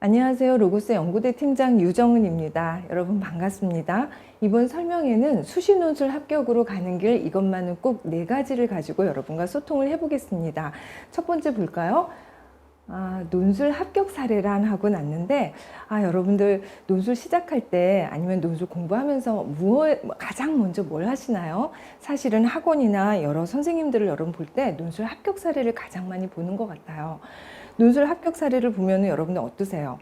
안녕하세요. 로고스 연구대 팀장 유정은입니다. 여러분 반갑습니다. 이번 설명에는 수시 논술 합격으로 가는 길 이것만은 꼭 네 가지를 가지고 여러분과 소통을 해보겠습니다. 첫 번째 볼까요? 아, 논술 합격 사례란 하고 났는데, 아, 여러분들 논술 시작할 때 아니면 논술 공부하면서 무엇, 가장 먼저 뭘 하시나요? 사실은 학원이나 여러 선생님들을 여러분 볼 때 논술 합격 사례를 가장 많이 보는 것 같아요. 논술 합격 사례를 보면 여러분들 어떠세요?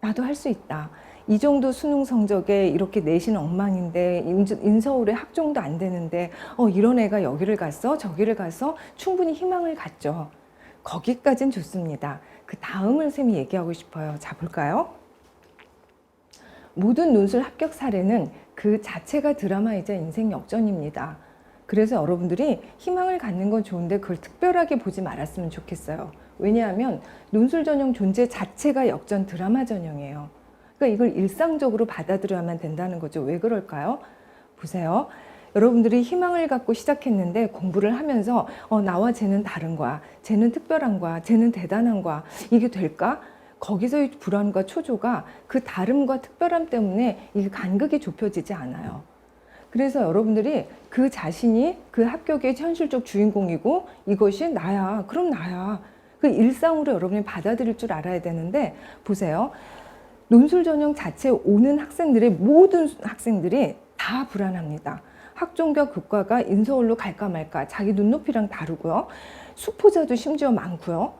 나도 할 수 있다. 이 정도 수능 성적에 이렇게 내신 엉망인데 인- 인서울에 학종도 안 되는데 어 이런 애가 여기를 갔어 저기를 가서 충분히 희망을 갖죠. 거기까진 좋습니다. 그 다음을 쌤이 얘기하고 싶어요. 자 볼까요? 모든 논술 합격 사례는 그 자체가 드라마이자 인생 역전입니다. 그래서 여러분들이 희망을 갖는 건 좋은데 그걸 특별하게 보지 말았으면 좋겠어요. 왜냐하면 논술 전형 존재 자체가 역전 드라마 전형이에요. 그러니까 이걸 일상적으로 받아들여야만 된다는 거죠. 왜 그럴까요? 보세요. 여러분들이 희망을 갖고 시작했는데 공부를 하면서 어, 나와 쟤는 다른 거야. 쟤는 특별한 거야. 쟤는 대단한 거야. 이게 될까? 거기서의 불안과 초조가 그 다름과 특별함 때문에 이게 간극이 좁혀지지 않아요. 그래서 여러분들이 그 자신이 그 합격의 현실적 주인공이고 이것이 나야. 그럼 나야. 그 일상으로 여러분이 받아들일 줄 알아야 되는데 보세요. 논술 전형 자체에 오는 학생들의 모든 학생들이 다 불안합니다. 학종과 교과가 인서울로 갈까 말까 자기 눈높이랑 다르고요. 수포자도 심지어 많고요.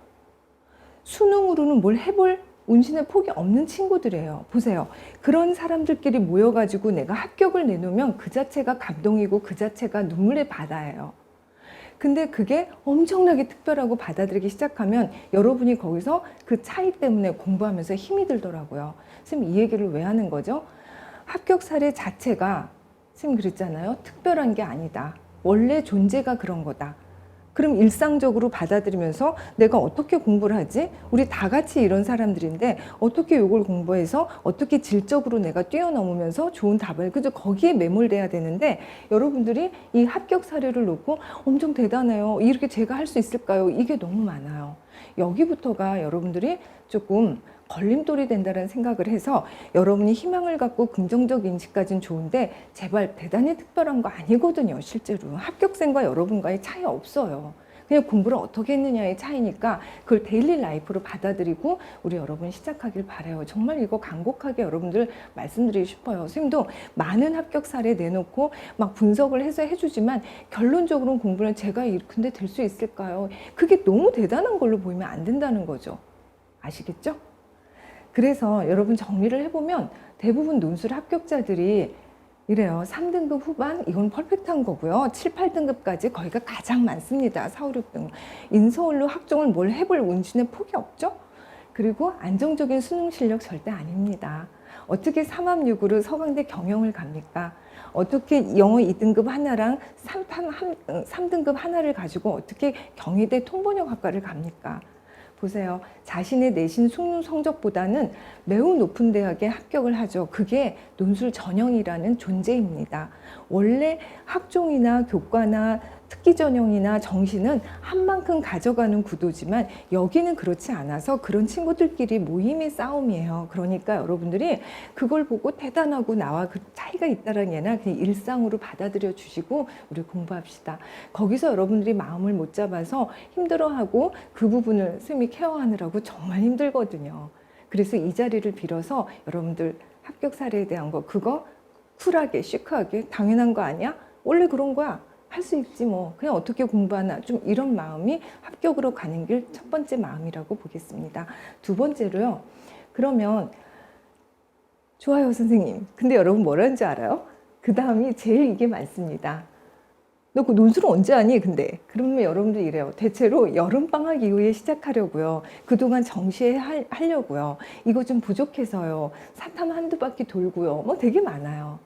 수능으로는 뭘 해볼 운신의 폭이 없는 친구들이에요. 보세요. 그런 사람들끼리 모여가지고 내가 합격을 내놓으면 그 자체가 감동이고 그 자체가 눈물의 바다예요. 근데 그게 엄청나게 특별하고 받아들이기 시작하면 여러분이 거기서 그 차이 때문에 공부하면서 힘이 들더라고요. 선생님 이 얘기를 왜 하는 거죠? 합격 사례 자체가 선생님 그랬잖아요. 특별한 게 아니다. 원래 존재가 그런 거다. 그럼 일상적으로 받아들이면서 내가 어떻게 공부를 하지? 우리 다 같이 이런 사람들인데 어떻게 이걸 공부해서 어떻게 질적으로 내가 뛰어넘으면서 좋은 답을 그저 거기에 매몰돼야 되는데 여러분들이 이 합격 사례를 놓고 엄청 대단해요. 이렇게 제가 할 수 있을까요? 이게 너무 많아요. 여기부터가 여러분들이 조금 걸림돌이 된다는 생각을 해서 여러분이 희망을 갖고 긍정적 인식까지는 좋은데 제발 대단히 특별한 거 아니거든요. 실제로 합격생과 여러분과의 차이 없어요. 그냥 공부를 어떻게 했느냐의 차이니까 그걸 데일리 라이프로 받아들이고 우리 여러분 시작하길 바래요. 정말 이거 간곡하게 여러분들 말씀드리고 싶어요. 선생님도 많은 합격 사례 내놓고 막 분석을 해서 해주지만 결론적으로는 공부는 제가 이- 근데 될 수 있을까요? 그게 너무 대단한 걸로 보이면 안 된다는 거죠. 아시겠죠? 그래서 여러분 정리를 해보면 대부분 논술 합격자들이 이래요. 3등급 후반 이건 퍼펙트한 거고요. 7, 8등급까지 거기가 가장 많습니다. 4, 5, 6등. 인서울로 학종을 뭘 해볼 운신의 폭이 없죠? 그리고 안정적인 수능 실력 절대 아닙니다. 어떻게 3합6으로 서강대 경영을 갑니까? 어떻게 영어 2등급 하나랑 3, 3등급 하나를 가지고 어떻게 경희대 통번역학과를 갑니까? 보세요. 자신의 내신 수능 성적보다는 매우 높은 대학에 합격을 하죠. 그게 논술 전형이라는 존재입니다. 원래 학종이나 교과나 특기 전형이나 정시는 한 만큼 가져가는 구도지만 여기는 그렇지 않아서 그런 친구들끼리 모임의 싸움이에요. 그러니까 여러분들이 그걸 보고 대단하고 나와 그 차이가 있다라는 얘나 그냥 일상으로 받아들여 주시고 우리 공부합시다. 거기서 여러분들이 마음을 못 잡아서 힘들어하고 그 부분을 쌤이 케어하느라고 정말 힘들거든요. 그래서 이 자리를 빌어서 여러분들 합격 사례에 대한 거 그거 쿨하게 시크하게 당연한 거 아니야? 원래 그런 거야. 할 수 있지 뭐 그냥 어떻게 공부하나 좀 이런 마음이 합격으로 가는 길 첫 번째 마음이라고 보겠습니다. 두 번째로요. 그러면 좋아요 선생님. 근데 여러분 뭐라는 줄 알아요? 그 다음이 제일 이게 많습니다. 너 그 논술은 언제 하니? 근데 그러면 여러분들 이래요. 대체로 여름 방학 이후에 시작하려고요. 그동안 정시에 할, 하려고요. 이거 좀 부족해서요. 사탐 한두 바퀴 돌고요. 뭐 되게 많아요.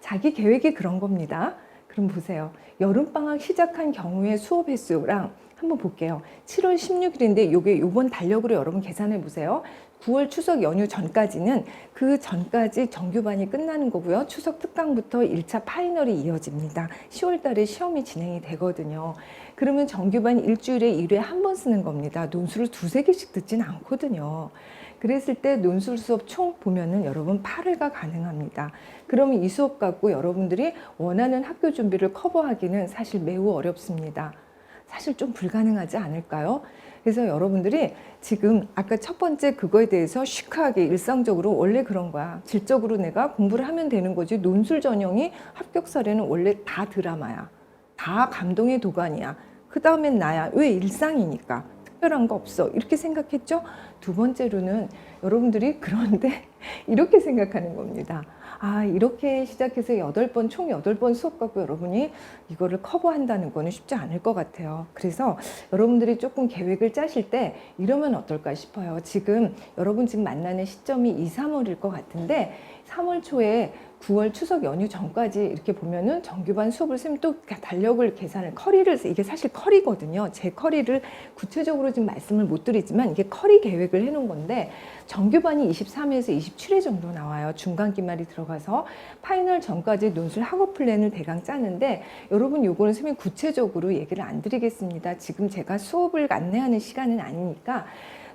자기 계획이 그런 겁니다. 그럼 보세요. 여름 방학 시작한 경우의 수업 횟수랑 한번 볼게요. 7월 16일인데 요게 요번 달력으로 여러분 계산해 보세요. 9월 추석 연휴 전까지는 그 전까지 정규반이 끝나는 거고요. 추석 특강부터 1차 파이널이 이어집니다. 10월 달에 시험이 진행이 되거든요. 그러면 정규반 일주일에 1회 한 번 쓰는 겁니다. 논술을 두세 개씩 듣진 않거든요. 그랬을 때 논술 수업 총 보면은 여러분 8회가 가능합니다. 그러면 이 수업 갖고 여러분들이 원하는 학교 준비를 커버하기는 사실 매우 어렵습니다. 사실 좀 불가능하지 않을까요? 그래서 여러분들이 지금 아까 첫 번째 그거에 대해서 시크하게 일상적으로 원래 그런 거야. 질적으로 내가 공부를 하면 되는 거지. 논술 전형이 합격 사례는 원래 다 드라마야. 다 감동의 도가니야. 그 다음엔 나야. 왜 일상이니까. 특별한 거 없어. 이렇게 생각했죠? 두 번째로는 여러분들이 그런데 이렇게 생각하는 겁니다. 아, 이렇게 시작해서 여덟 번, 총 여덟 번 수업 갖고 여러분이 이거를 커버한다는 거는 쉽지 않을 것 같아요. 그래서 여러분들이 조금 계획을 짜실 때 이러면 어떨까 싶어요. 지금 여러분 지금 만나는 시점이 2, 3월일 것 같은데 3월 초에 9월 추석 연휴 전까지 이렇게 보면은 정규반 수업을 쓰면 또 달력을 계산을 커리를 이게 사실 커리거든요. 제 커리를 구체적으로 지금 말씀을 못 드리지만 이게 커리 계획을 해놓은 건데 정규반이 23회에서 27회 정도 나와요. 중간 기말이 들어가서 파이널 전까지 논술 학업 플랜을 대강 짜는데 여러분 요거는 선생님 구체적으로 얘기를 안 드리겠습니다. 지금 제가 수업을 안내하는 시간은 아니니까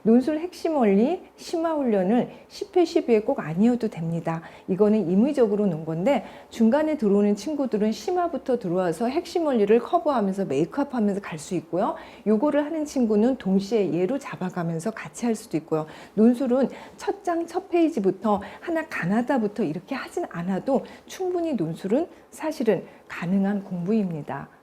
논술 핵심 원리 심화 훈련을 10회, 12회 꼭 아니어도 됩니다. 이거는 임의적으로 놓은 건데 중간에 들어오는 친구들은 심화부터 들어와서 핵심 원리를 커버하면서 메이크업 하면서 갈 수 있고요. 요거를 하는 친구는 동시에 예로 잡아가면서 같이 할 수도 있고요. 논술은 첫 장, 첫 페이지부터 하나 가나다부터 이렇게 하진 않아도 충분히 논술은 사실은 가능한 공부입니다.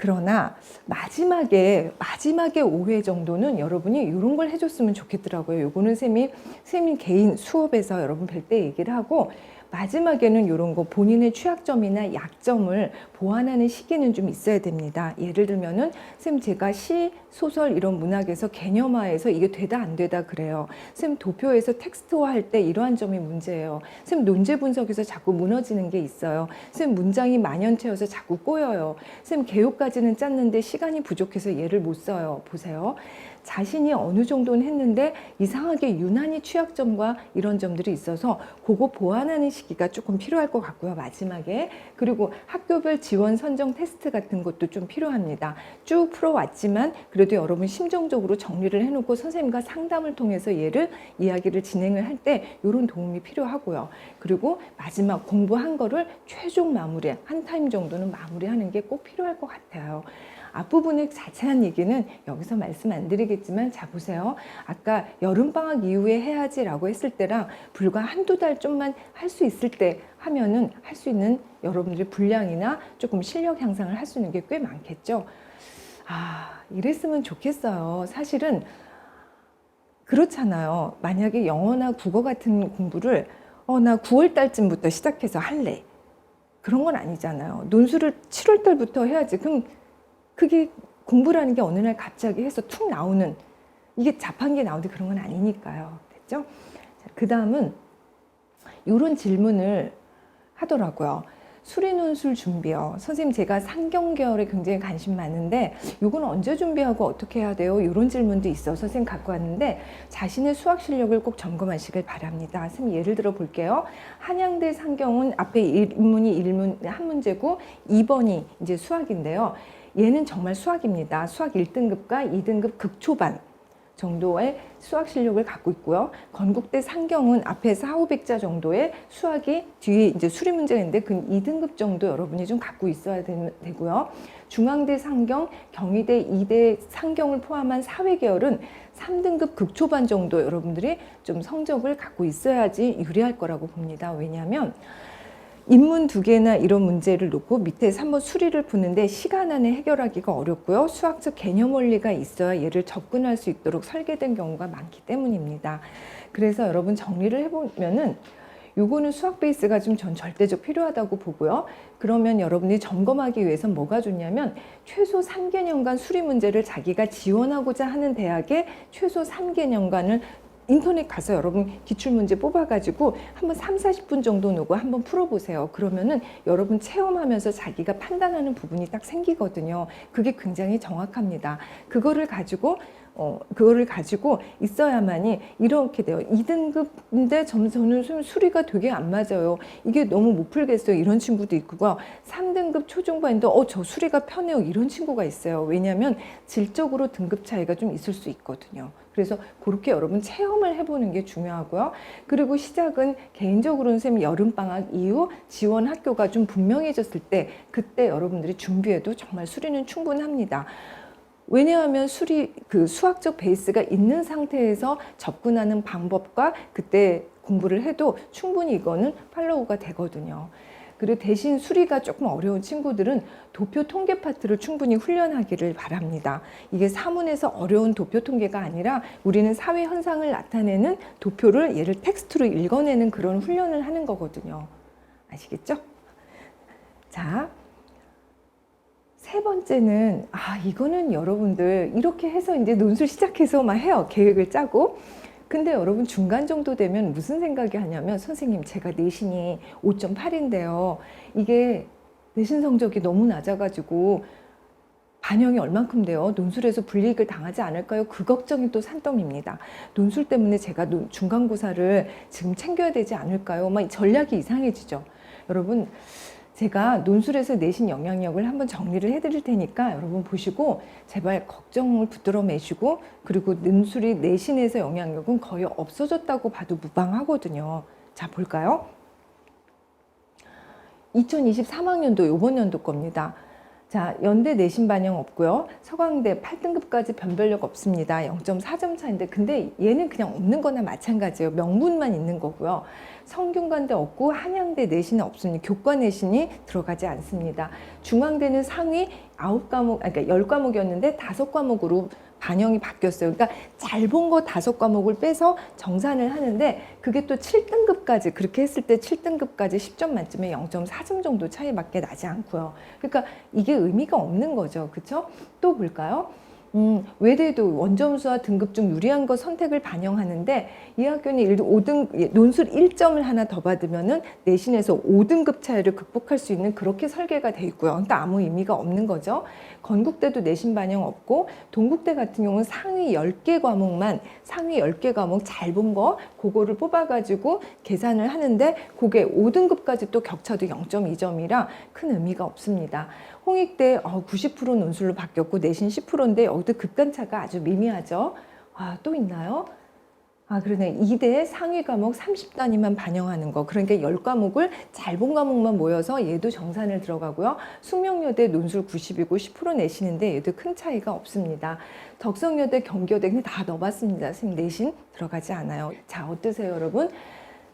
그러나 마지막에 마지막에 5회 정도는 여러분이 이런 걸 해줬으면 좋겠더라고요. 요거는 쌤이 쌤이 개인 수업에서 여러분 뵐 때 얘기를 하고 마지막에는 이런 거 본인의 취약점이나 약점을 보완하는 시기는 좀 있어야 됩니다. 예를 들면은 쌤 제가 시, 소설 이런 문학에서 개념화해서 이게 되다 안 되다 그래요. 쌤 도표에서 텍스트화 할 때 이러한 점이 문제예요. 쌤 논제 분석에서 자꾸 무너지는 게 있어요. 쌤 문장이 만연체여서 자꾸 꼬여요. 쌤 개요까지는 짰는데 시간이 부족해서 얘를 못 써요. 보세요. 자신이 어느 정도는 했는데 이상하게 유난히 취약점과 이런 점들이 있어서 그거 보완하는 시기가 조금 필요할 것 같고요. 마지막에 그리고 학교별 지원 선정 테스트 같은 것도 좀 필요합니다. 쭉 풀어왔지만 그래도 여러분 심정적으로 정리를 해놓고 선생님과 상담을 통해서 얘를 이야기를 진행을 할 때 이런 도움이 필요하고요. 그리고 마지막 공부한 거를 최종 마무리 한 타임 정도는 마무리하는 게 꼭 필요할 것 같아요. 앞부분의 자세한 얘기는 여기서 말씀 안 드리겠지만 자 보세요. 아까 여름방학 이후에 해야지라고 했을 때랑 불과 한두 달 좀만 할 수 있을 때 하면은 할 수 있는 여러분들의 분량이나 조금 실력 향상을 할 수 있는 게 꽤 많겠죠. 아, 이랬으면 좋겠어요. 사실은 그렇잖아요. 만약에 영어나 국어 같은 공부를 어, 나 9월 달쯤부터 시작해서 할래. 그런 건 아니잖아요. 논술을 7월 달부터 해야지. 그럼 그게 공부라는 게 어느 날 갑자기 해서 툭 나오는 이게 자판기에 나오는데 그런 건 아니니까요. 됐죠? 그 다음은 이런 질문을 하더라고요. 수리논술 준비요. 선생님 제가 상경계열에 굉장히 관심 많은데 이건 언제 준비하고 어떻게 해야 돼요? 이런 질문도 있어서 선생님 갖고 왔는데 자신의 수학 실력을 꼭 점검하시길 바랍니다. 선생님 예를 들어 볼게요. 한양대 상경은 앞에 1문이 1문 한 문제고 2번이 이제 수학인데요. 얘는 정말 수학입니다. 수학 1등급과 2등급 극초반 정도의 수학 실력을 갖고 있고요. 건국대 상경은 앞에 4, 500자 정도의 수학이 뒤에 이제 수리 문제가 있는데 그 2등급 정도 여러분이 좀 갖고 있어야 되, 되고요. 중앙대 상경, 경희대 이대 상경을 포함한 사회 계열은 3등급 극초반 정도 여러분들이 좀 성적을 갖고 있어야지 유리할 거라고 봅니다. 왜냐하면 인문 두 개나 이런 문제를 놓고 밑에서 한번 수리를 푸는데 시간 안에 해결하기가 어렵고요. 수학적 개념 원리가 있어야 얘를 접근할 수 있도록 설계된 경우가 많기 때문입니다. 그래서 여러분 정리를 해보면은 요거는 수학 베이스가 좀 전 절대적 필요하다고 보고요. 그러면 여러분이 점검하기 위해서 뭐가 좋냐면 최소 3개년간 수리 문제를 자기가 지원하고자 하는 대학에 최소 3개년간을 인터넷 가서 여러분 기출문제 뽑아가지고 한번 3, 40분 정도 놓고 한번 풀어보세요. 그러면은 여러분 체험하면서 자기가 판단하는 부분이 딱 생기거든요. 그게 굉장히 정확합니다. 그거를 가지고 어, 그거를 가지고 있어야만이 이렇게 돼요. 2등급인데 점수는 수- 수리가 되게 안 맞아요. 이게 너무 못 풀겠어요. 이런 친구도 있고요. 3등급 초중반인데 어, 저 수리가 편해요. 이런 친구가 있어요. 왜냐하면 질적으로 등급 차이가 좀 있을 수 있거든요. 그래서 그렇게 여러분 체험을 해보는 게 중요하고요. 그리고 시작은 개인적으로는 쌤 여름방학 이후 지원 학교가 좀 분명해졌을 때 그때 여러분들이 준비해도 정말 수리는 충분합니다. 왜냐하면 수리 그 수학적 베이스가 있는 상태에서 접근하는 방법과 그때 공부를 해도 충분히 이거는 팔로우가 되거든요. 그리고 대신 수리가 조금 어려운 친구들은 도표 통계 파트를 충분히 훈련하기를 바랍니다. 이게 사문에서 어려운 도표 통계가 아니라 우리는 사회 현상을 나타내는 도표를 얘를 텍스트로 읽어내는 그런 훈련을 하는 거거든요. 아시겠죠? 자, 세 번째는 아 이거는 여러분들 이렇게 해서 이제 논술 시작해서 막 해요 계획을 짜고 근데 여러분 중간 정도 되면 무슨 생각이 하냐면 선생님 제가 내신이 5.8인데요. 이게 내신 성적이 너무 낮아가지고 반영이 얼만큼 돼요? 논술에서 불이익을 당하지 않을까요? 그 걱정이 또 산더미입니다. 논술 때문에 제가 논- 중간고사를 지금 챙겨야 되지 않을까요? 막 전략이 이상해지죠. 여러분 제가 논술에서 내신 영향력을 한번 정리를 해드릴 테니까 여러분 보시고 제발 걱정을 붙들어 매시고 그리고 논술이 내신에서 영향력은 거의 없어졌다고 봐도 무방하거든요. 자 볼까요? 2023학년도 요번 연도 겁니다. 자, 연대 내신 반영 없고요. 서강대 8등급까지 변별력 없습니다. 0.4점 차인데 근데 얘는 그냥 없는 거나 마찬가지예요. 명분만 있는 거고요. 성균관대 없고 한양대 내신은 없습니다. 교과 내신이 들어가지 않습니다. 중앙대는 상위 9과목, 아니, 그러니까 10과목이었는데 5과목으로 반영이 바뀌었어요. 그러니까 잘 본 거 다섯 과목을 빼서 정산을 하는데 그게 또 7등급까지 그렇게 했을 때 7등급까지 10점 만점에 0.4점 정도 차이밖에 나지 않고요. 그러니까 이게 의미가 없는 거죠. 그렇죠? 또 볼까요? 음, 외대도 원점수와 등급 중 유리한 것 선택을 반영하는데 이 학교는 예를 들어 5등 논술 1점을 하나 더 받으면은 내신에서 5등급 차이를 극복할 수 있는 그렇게 설계가 돼 있고요. 그러니까 아무 의미가 없는 거죠. 건국대도 내신 반영 없고 동국대 같은 경우는 상위 10개 과목만 상위 10개 과목 잘 본 거 그거를 뽑아 가지고 계산을 하는데 그게 5등급까지 또 격차도 0.2점이라 큰 의미가 없습니다. 홍익대 어, 90% 논술로 바뀌었고 내신 10%인데 여기도 급간차가 아주 미미하죠. 아, 또 있나요? 아, 그러네. 2대 상위 과목 30단위만 반영하는 거. 그러니까 10과목을 잘 본 과목만 모여서 얘도 정산을 들어가고요. 숙명여대 논술 90이고 10% 내시는데 얘도 큰 차이가 없습니다. 덕성여대, 그냥 다 넣어봤습니다. 선생님 내신 들어가지 않아요. 자, 어떠세요, 여러분?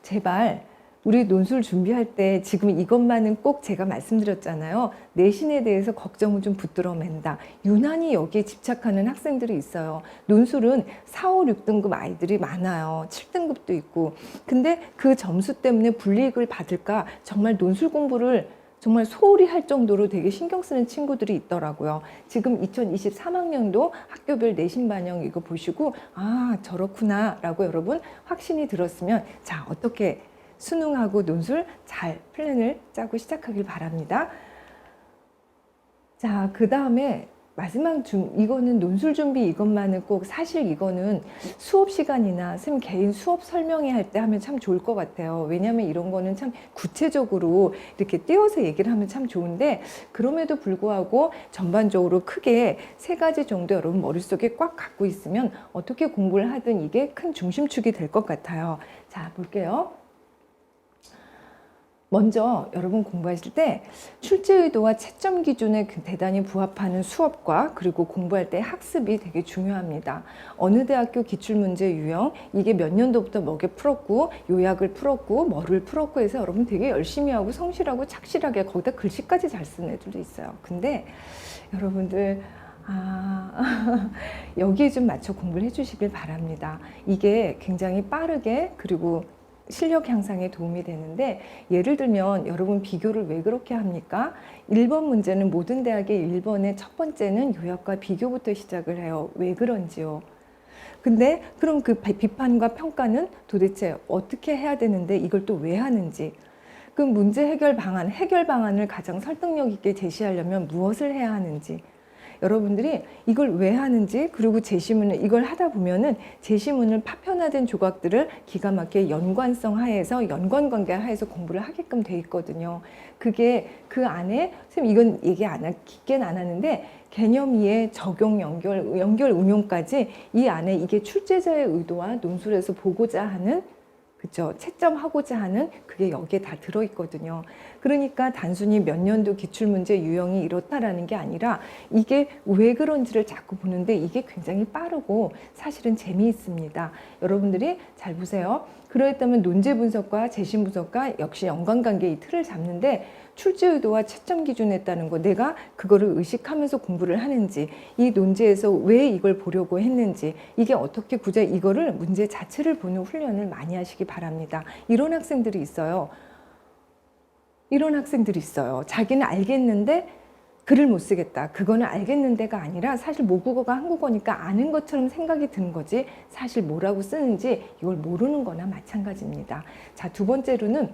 제발 우리 논술 준비할 때 지금 이것만은 꼭 제가 말씀드렸잖아요. 내신에 대해서 걱정을 좀 붙들어 맨다. 유난히 여기에 집착하는 학생들이 있어요. 논술은 4, 5, 6등급 아이들이 많아요. 7등급도 있고. 근데 그 점수 때문에 불이익을 받을까 정말 논술 공부를 정말 소홀히 할 정도로 되게 신경 쓰는 친구들이 있더라고요. 지금 2023학년도 학교별 내신 반영 이거 보시고 아 저렇구나라고 여러분 확신이 들었으면 자 어떻게 수능하고 논술 잘 플랜을 짜고 시작하길 바랍니다. 자, 그 다음에 마지막 중 이거는 논술 준비 이것만은 꼭 사실 이거는 수업 시간이나 쌤 개인 수업 설명회 할 때 하면 참 좋을 것 같아요. 왜냐하면 이런 거는 참 구체적으로 이렇게 띄워서 얘기를 하면 참 좋은데 그럼에도 불구하고 전반적으로 크게 세 가지 정도 여러분 머릿속에 꽉 갖고 있으면 어떻게 공부를 하든 이게 큰 중심축이 될 것 같아요. 자, 볼게요. 먼저 여러분 공부하실 때 출제 의도와 채점 기준에 그 대단히 부합하는 수업과 그리고 공부할 때 학습이 되게 중요합니다. 어느 대학교 기출문제 유형 이게 몇 년도부터 뭐게 풀었고 요약을 풀었고 뭐를 풀었고 해서 여러분 되게 열심히 하고 성실하고 착실하게 거기다 글씨까지 잘 쓰는 애들도 있어요. 근데 여러분들 아, 여기에 좀 맞춰 공부를 해주시길 바랍니다. 이게 굉장히 빠르게 그리고 실력 향상에 도움이 되는데 예를 들면 여러분 비교를 왜 그렇게 합니까? 1번 문제는 모든 대학의 1번의 첫 번째는 요약과 비교부터 시작을 해요. 왜 그런지요? 근데 그럼 그 비- 비판과 평가는 도대체 어떻게 해야 되는데 이걸 또 왜 하는지 그 문제 해결 방안, 해결 방안을 가장 설득력 있게 제시하려면 무엇을 해야 하는지 여러분들이 이걸 왜 하는지 그리고 제시문을 이걸 하다 보면은 제시문을 파편화된 조각들을 기가 막히게 연관성 하에서 연관 관계 하에서 공부를 하게끔 돼 있거든요. 그게 그 안에 선생님 이건 얘기 안 하, 깊게는 안 하는데 개념 이해, 적용, 연결, 연결 운용까지 이 안에 이게 출제자의 의도와 논술에서 보고자 하는 그죠 채점하고자 하는 그게 여기에 다 들어있거든요. 그러니까 단순히 몇 년도 기출문제 유형이 이렇다라는 게 아니라 이게 왜 그런지를 자꾸 보는데 이게 굉장히 빠르고 사실은 재미있습니다. 여러분들이 잘 보세요. 그렇다면 논제 분석과 재심 분석과 역시 연관관계 이 틀을 잡는데 출제 의도와 채점 기준에 따른 거 내가 그거를 의식하면서 공부를 하는지 이 논제에서 왜 이걸 보려고 했는지 이게 어떻게 구제 이거를 문제 자체를 보는 훈련을 많이 하시기 바랍니다. 이런 학생들이 있어요. 이런 학생들이 있어요. 자기는 알겠는데 글을 못 쓰겠다. 그거는 알겠는데가 아니라 사실 모국어가 한국어니까 아는 것처럼 생각이 드는 거지 사실 뭐라고 쓰는지 이걸 모르는 거나 마찬가지입니다. 자, 두 번째로는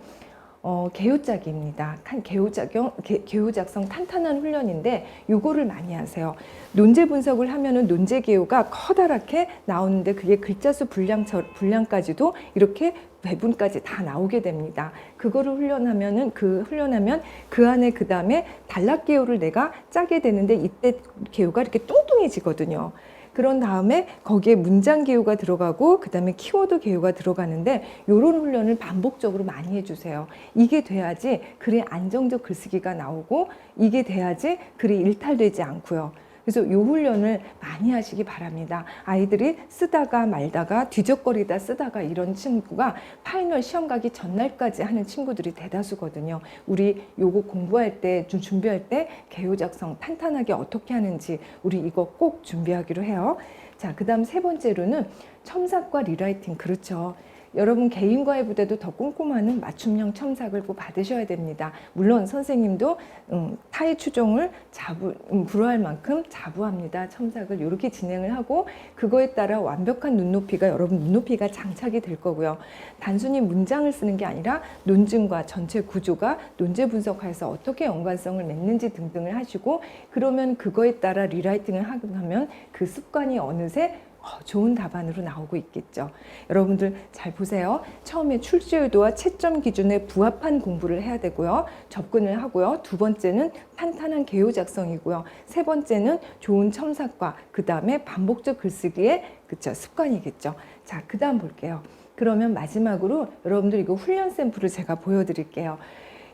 어, 개요작입니다. 칸 개요작용, 개, 개요작성 탄탄한 훈련인데 요거를 많이 하세요. 논제 분석을 하면은 논제 개요가 커다랗게 나오는데 그게 글자 수 분량 분량까지도 이렇게 배분까지 다 나오게 됩니다. 그거를 훈련하면은 그 훈련하면 그 안에 그 다음에 단락 개요를 내가 짜게 되는데 이때 개요가 이렇게 뚱뚱해지거든요. 그런 다음에 거기에 문장 개요가 들어가고 그다음에 키워드 개요가 들어가는데 요런 훈련을 반복적으로 많이 해주세요. 이게 돼야지 글이 안정적 글쓰기가 나오고 이게 돼야지 글이 일탈되지 않고요. 그래서 요 훈련을 많이 하시기 바랍니다. 아이들이 쓰다가 말다가 뒤적거리다 쓰다가 이런 친구가 파이널 시험 가기 전날까지 하는 친구들이 대다수거든요. 우리 요거 공부할 때, 좀 준비할 때 개요 작성 탄탄하게 어떻게 하는지 우리 이거 꼭 준비하기로 해요. 자, 그 다음 세 번째로는 첨삭과 리라이팅. 그렇죠. 여러분 개인과의 부대도 더 꼼꼼한 맞춤형 첨삭을 꼭 받으셔야 됩니다. 물론 선생님도 음, 타의 추종을 자부, 음, 불허할 만큼 자부합니다. 첨삭을 이렇게 진행을 하고 그거에 따라 완벽한 눈높이가 여러분 눈높이가 장착이 될 거고요. 단순히 문장을 쓰는 게 아니라 논증과 전체 구조가 논제 분석하에서 어떻게 연관성을 맺는지 등등을 하시고 그러면 그거에 따라 리라이팅을 하면 그 습관이 어느새 어, 좋은 답안으로 나오고 있겠죠. 여러분들 잘 보세요. 처음에 출제 의도와 채점 기준에 부합한 공부를 해야 되고요. 접근을 하고요. 두 번째는 탄탄한 개요 작성이고요. 세 번째는 좋은 첨삭과 그 다음에 반복적 글쓰기의 그쵸 습관이겠죠. 자, 그 다음 볼게요. 그러면 마지막으로 여러분들 이거 훈련 샘플을 제가 보여드릴게요.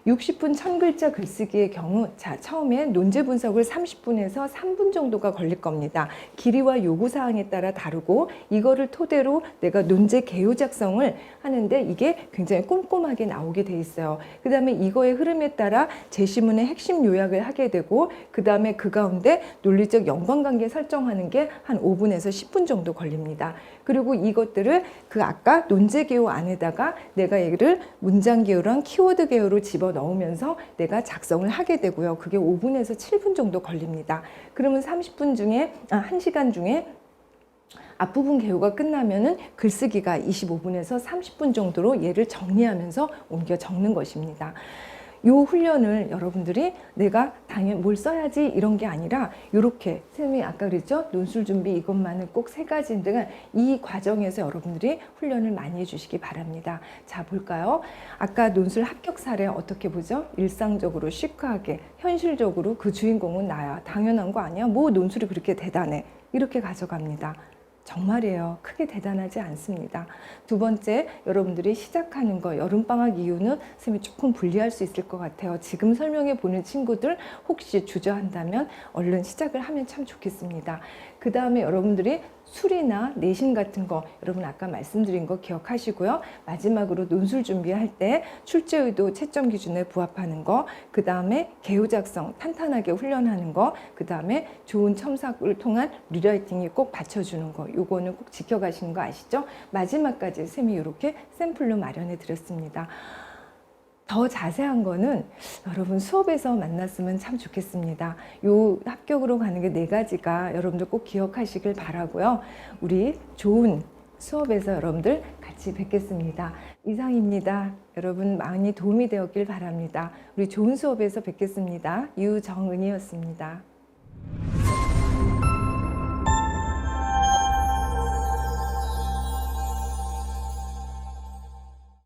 60분 1000글자 글쓰기의 경우 자 처음에 논제 분석을 30분에서 3분 정도가 걸릴 겁니다. 길이와 요구 사항에 따라 다르고 이거를 토대로 내가 논제 개요 작성을 하는데 이게 굉장히 꼼꼼하게 나오게 돼 있어요. 그다음에 이거의 흐름에 따라 제시문의 핵심 요약을 하게 되고 그다음에 그 가운데 논리적 연관관계 설정하는 게 한 5분에서 10분 정도 걸립니다. 그리고 이것들을 그 아까 논제 개요 안에다가 내가 얘를 문장 개요랑 키워드 개요로 집어 넣 으면서 내가 작성을 하게 되고요. 그게 5분에서 7분 정도 걸립니다. 그러면 30분 중에 아 1시간 중에 앞부분 개요가 끝나면은 글쓰기가 25분에서 30분 정도로 얘를 정리하면서 옮겨 적는 것입니다. 요 훈련을 여러분들이 내가 당연 뭘 써야지 이런 게 아니라 요렇게 선생님이 아까 그랬죠 논술 준비 이것만은 꼭 세 가지인데 이 과정에서 여러분들이 훈련을 많이 해주시기 바랍니다. 자 볼까요? 아까 논술 합격 사례 어떻게 보죠? 일상적으로 시크하게 현실적으로 그 주인공은 나야 당연한 거 아니야? 뭐 논술이 그렇게 대단해 이렇게 가져갑니다. 정말이에요. 크게 대단하지 않습니다. 두 번째, 여러분들이 시작하는 거, 여름방학 이후는 선생님이 조금 불리할 수 있을 것 같아요. 지금 설명해 보는 친구들 혹시 주저한다면 얼른 시작을 하면 참 좋겠습니다. 그 다음에 여러분들이 술이나 내신 같은 거 여러분 아까 말씀드린 거 기억하시고요. 마지막으로 논술 준비할 때 출제 의도 채점 기준에 부합하는 거, 그 다음에 개요 작성 탄탄하게 훈련하는 거, 그 다음에 좋은 첨삭을 통한 리라이팅이 꼭 받쳐주는 거, 요거는 꼭 지켜가시는 거 아시죠? 마지막까지 쌤이 이렇게 샘플로 마련해 드렸습니다. 더 자세한 거는 여러분 수업에서 만났으면 참 좋겠습니다. 요 합격으로 가는 게 네 가지가 여러분들 꼭 기억하시길 바라고요. 우리 좋은 수업에서 여러분들 같이 뵙겠습니다. 이상입니다. 여러분 많이 도움이 되었길 바랍니다. 우리 좋은 수업에서 뵙겠습니다. 유정은이었습니다.